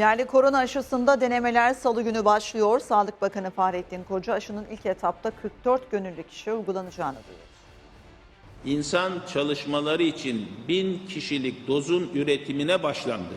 Yerli korona aşısında denemeler salı günü başlıyor. Sağlık Bakanı Fahrettin Koca aşının ilk etapta 44 gönüllü kişiye uygulanacağını duyurdu. İnsan çalışmaları için bin kişilik dozun üretimine başlandı.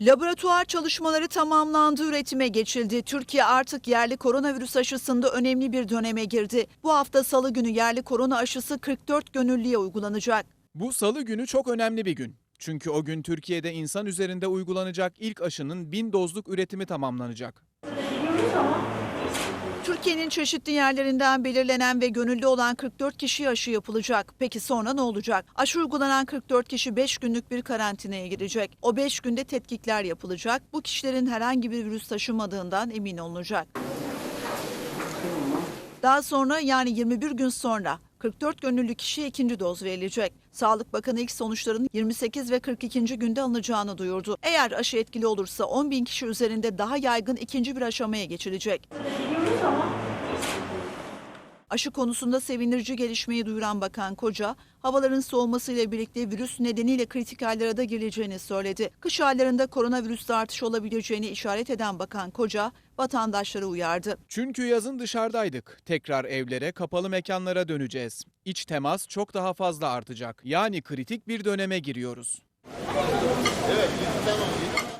Laboratuvar çalışmaları tamamlandı, üretime geçildi. Türkiye artık yerli koronavirüs aşısında önemli bir döneme girdi. Bu hafta salı günü yerli korona aşısı 44 gönüllüye uygulanacak. Bu salı günü çok önemli bir gün. Çünkü o gün Türkiye'de insan üzerinde uygulanacak ilk aşının 1000 dozluk üretimi tamamlanacak. Türkiye'nin çeşitli yerlerinden belirlenen ve gönüllü olan 44 kişiye aşı yapılacak. Peki sonra ne olacak? Aşı uygulanan 44 kişi 5 günlük bir karantinaya girecek. O 5 günde tetkikler yapılacak. Bu kişilerin herhangi bir virüs taşımadığından emin olunacak. Daha sonra yani 21 gün sonra 44 gönüllü kişiye ikinci doz verilecek. Sağlık Bakanı ilk sonuçların 28 ve 42. günde alınacağını duyurdu. Eğer aşı etkili olursa 10 bin kişi üzerinde daha yaygın ikinci bir aşamaya geçilecek. Aşı konusunda sevindirici gelişmeyi duyuran Bakan Koca, havaların soğumasıyla birlikte virüs nedeniyle kritik aylara da girileceğini söyledi. Kış aylarında koronavirüste artış olabileceğini işaret eden Bakan Koca, vatandaşları uyardı. Çünkü yazın dışarıdaydık. Tekrar evlere, kapalı mekanlara döneceğiz. İç temas çok daha fazla artacak. Yani kritik bir döneme giriyoruz.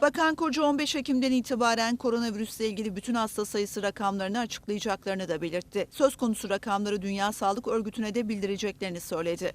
Bakan Koca 15 Ekim'den itibaren koronavirüsle ilgili bütün hasta sayısı rakamlarını açıklayacaklarını da belirtti. Söz konusu rakamları Dünya Sağlık Örgütü'ne de bildireceklerini söyledi.